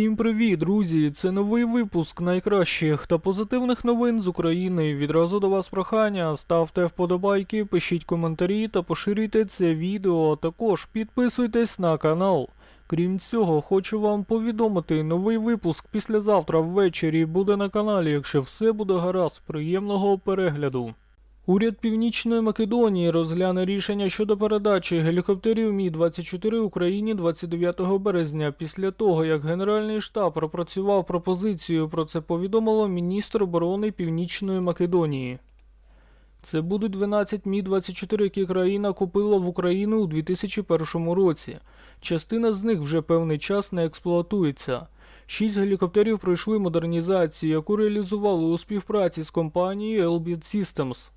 Всім привіт, друзі! Це новий випуск найкращих та позитивних новин з України. Відразу до вас прохання. Ставте вподобайки, пишіть коментарі та поширюйте це відео. а Також підписуйтесь на канал. Крім цього, хочу вам повідомити, новий випуск післязавтра ввечері буде на каналі, якщо все буде гаразд. Приємного перегляду. Уряд Північної Македонії розгляне рішення щодо передачі гелікоптерів Мі-24 Україні 29 березня. Після того, як Генеральний штаб пропрацював пропозицію, про це повідомило міністр оборони Північної Македонії. Це будуть 12 Мі-24, які країна купила в Україну у 2001 році. Частина з них вже певний час не експлуатується. Шість гелікоптерів пройшли модернізацію, яку реалізували у співпраці з компанією Elbit Systems.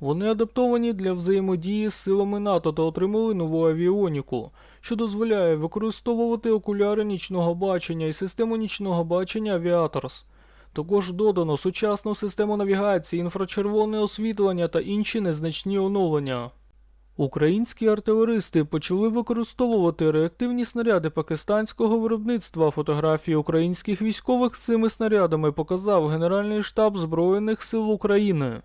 Вони адаптовані для взаємодії з силами НАТО та отримали нову авіоніку, що дозволяє використовувати окуляри нічного бачення і систему нічного бачення Aviators. Також додано сучасну систему навігації, інфрачервоне освітлення та інші незначні оновлення. Українські артилеристи почали використовувати реактивні снаряди пакистанського виробництва. Фотографії українських військових з цими снарядами показав Генеральний штаб Збройних сил України.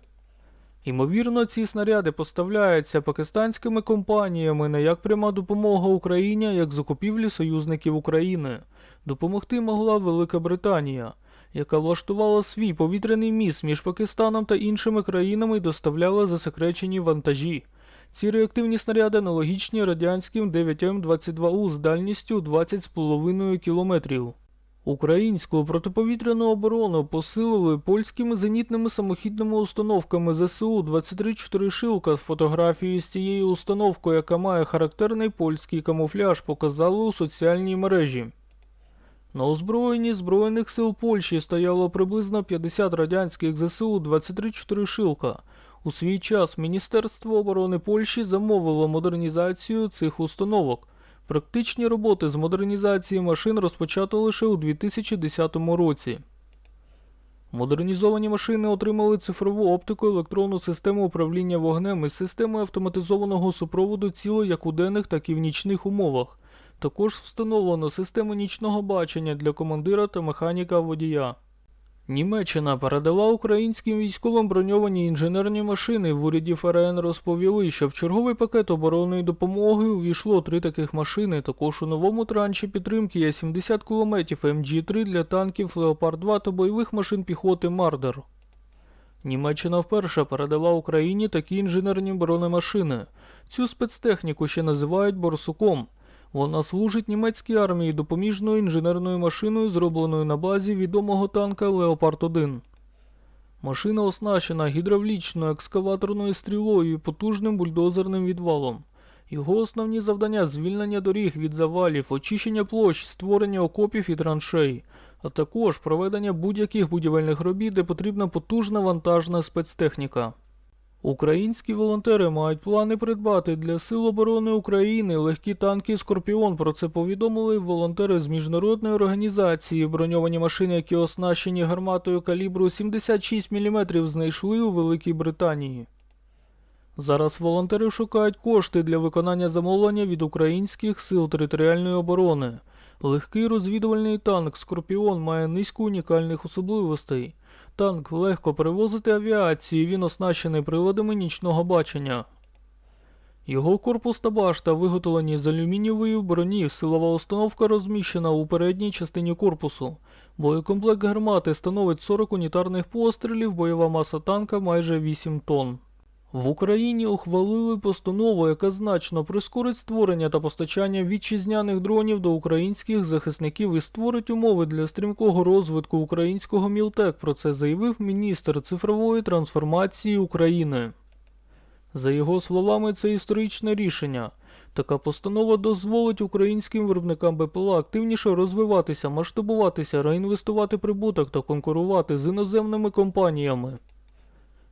Ймовірно, ці снаряди поставляються пакистанськими компаніями не як пряма допомога Україні, як закупівлі союзників України. Допомогти могла Велика Британія, яка влаштувала свій повітряний міст між Пакистаном та іншими країнами і доставляла засекречені вантажі. Ці реактивні снаряди аналогічні радянським 9М22У з дальністю 20,5 кілометрів. Українську протиповітряну оборону посилили польськими зенітними самохідними установками ЗСУ 23-4 шилка з фотографією з цією установкою, яка має характерний польський камуфляж, показали у соціальній мережі. На озброєнні Збройних сил Польщі стояло приблизно 50 радянських ЗСУ 23-4 шилка. У свій час Міністерство оборони Польщі замовило модернізацію цих установок. Практичні роботи з модернізації машин розпочато лише у 2010 році. Модернізовані машини отримали цифрову оптику електронну систему управління вогнем із системою автоматизованого супроводу ціло як у денних, так і в нічних умовах. Також встановлено систему нічного бачення для командира та механіка водія. Німеччина передала українським військовим броньовані інженерні машини. В уряді ФРН розповіли, що в черговий пакет оборонної допомоги увійшло три таких машини. Також у новому транші підтримки є 70 кулеметів МГ-3 для танків Леопард 2 та бойових машин піхоти Мардер. Німеччина вперше передала Україні такі інженерні бронемашини. Цю спецтехніку ще називають борсуком. Вона служить німецькій армії допоміжною інженерною машиною, зробленою на базі відомого танка Леопард 1. Машина оснащена гідравлічною екскаваторною стрілою і потужним бульдозерним відвалом. Його основні завдання звільнення доріг від завалів, очищення площ, створення окопів і траншей, а також проведення будь-яких будівельних робіт, де потрібна потужна вантажна спецтехніка. Українські волонтери мають плани придбати для Сил оборони України легкі танки Скорпіон. Про це повідомили волонтери з міжнародної організації. Броньовані машини, які оснащені гарматою калібру 76 мм, знайшли у Великій Британії. Зараз волонтери шукають кошти для виконання замовлення від українських сил територіальної оборони. Легкий розвідувальний танк Скорпіон має низку унікальних особливостей. Танк легко перевозити авіацію, він оснащений приладами нічного бачення. Його корпус та башта виготовлені з алюмінієвої броні, силова установка розміщена у передній частині корпусу. Боєкомплект гармати становить 40 унітарних пострілів, бойова маса танка майже 8 тонн. В Україні ухвалили постанову, яка значно прискорить створення та постачання вітчизняних дронів до українських захисників і створить умови для стрімкого розвитку українського мілтек. Про це заявив міністр цифрової трансформації України. За його словами, це історичне рішення. Така постанова дозволить українським виробникам БПЛА активніше розвиватися, масштабуватися, реінвестувати прибуток та конкурувати з іноземними компаніями.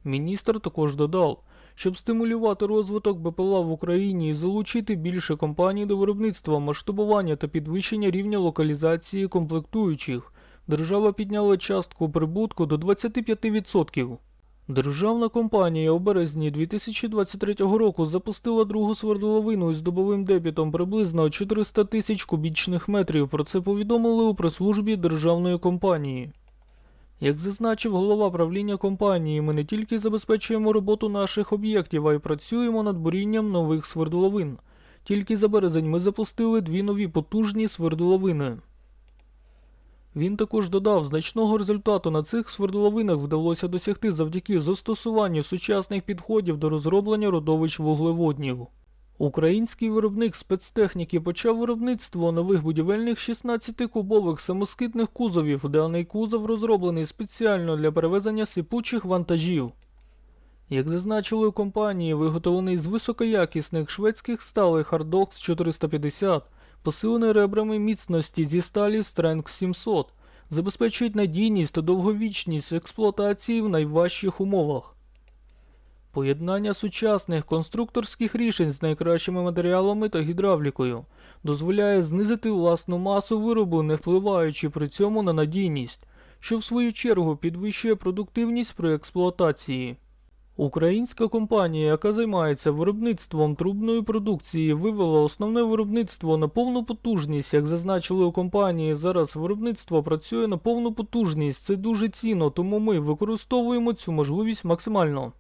Міністр також додав, щоб стимулювати розвиток БПЛА в Україні і залучити більше компаній до виробництва, масштабування та підвищення рівня локалізації комплектуючих, держава підняла частку прибутку до 25%. Державна компанія у березні 2023 року запустила другу свердловину із добовим дебітом приблизно 400 тисяч кубічних метрів. Про це повідомили у прес-службі державної компанії. Як зазначив голова правління компанії, ми не тільки забезпечуємо роботу наших об'єктів, а й працюємо над бурінням нових свердловин. Тільки за березень ми запустили дві нові потужні свердловини. Він також додав, значного результату на цих свердловинах вдалося досягти завдяки застосуванню сучасних підходів до розроблення родовищ вуглеводнів. Український виробник спецтехніки почав виробництво нових будівельних 16-кубових самоскидних кузовів. Даний кузов розроблений спеціально для перевезення сипучих вантажів. Як зазначили у компанії, виготовлений з високоякісних шведських сталей Hardox 450, посилений ребрами міцності зі сталі Strength 700, забезпечують надійність та довговічність експлуатації в найважчих умовах. Поєднання сучасних конструкторських рішень з найкращими матеріалами та гідравлікою дозволяє знизити власну масу виробу, не впливаючи при цьому на надійність, що в свою чергу підвищує продуктивність при експлуатації. Українська компанія, яка займається виробництвом трубної продукції, вивела основне виробництво на повну потужність. Як зазначили у компанії, зараз виробництво працює на повну потужність. Це дуже цінно, тому ми використовуємо цю можливість максимально.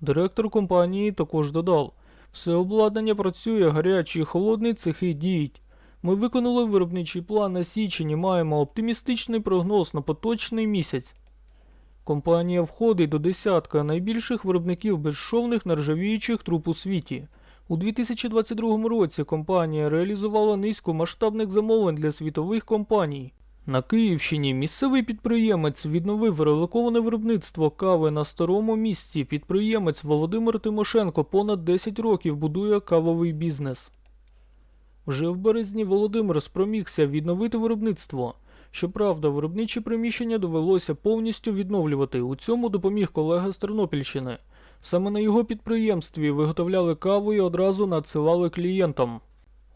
Директор компанії також додав: все обладнання працює, гарячі і холодні цехи діють. Ми виконали виробничий план на січень і маємо оптимістичний прогноз на поточний місяць. Компанія входить до десятка найбільших виробників безшовних нержавіючих труб у світі. У 2022 році компанія реалізувала низку масштабних замовлень для світових компаній. На Київщині місцевий підприємець відновив реликоване виробництво кави на старому місці. Підприємець Володимир Тимошенко понад 10 років будує кавовий бізнес. Вже в березні Володимир спромігся відновити виробництво. Щоправда, виробничі приміщення довелося повністю відновлювати. У цьому допоміг колега з Тернопільщини. Саме на його підприємстві виготовляли каву і одразу надсилали клієнтам.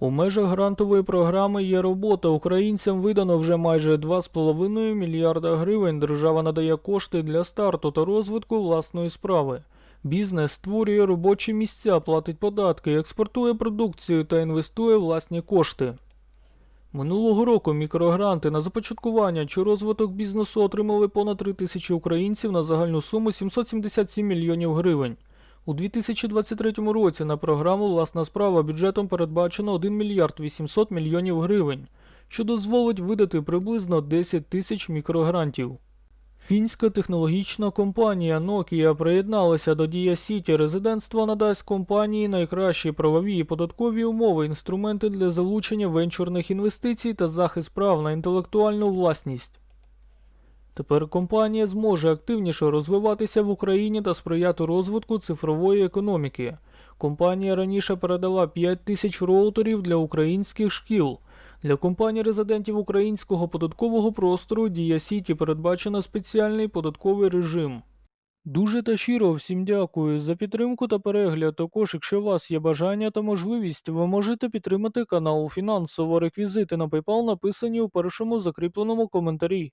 У межах грантової програми є робота. Українцям видано вже майже 2,5 мільярда гривень. Держава надає кошти для старту та розвитку власної справи. Бізнес створює робочі місця, платить податки, експортує продукцію та інвестує власні кошти. Минулого року мікрогранти на започаткування чи розвиток бізнесу отримали понад 3 тисячі українців на загальну суму 777 мільйонів гривень. У 2023 році на програму Власна справа бюджетом передбачено 1 мільярд 800 мільйонів гривень, що дозволить видати приблизно 10 тисяч мікрогрантів. Фінська технологічна компанія Nokia приєдналася до Дія Сіті. Резидентство надасть компанії найкращі правові і податкові умови, інструменти для залучення венчурних інвестицій та захист прав на інтелектуальну власність. Тепер компанія зможе активніше розвиватися в Україні та сприяти розвитку цифрової економіки. Компанія раніше передала 5 тисяч роутерів для українських шкіл. Для компаній резидентів українського податкового простору Дія Сіті передбачено спеціальний податковий режим. Дуже та щиро всім дякую за підтримку та перегляд. Також, якщо у вас є бажання та можливість, ви можете підтримати канал фінансово. Реквізити на PayPal написані у першому закріпленому коментарі.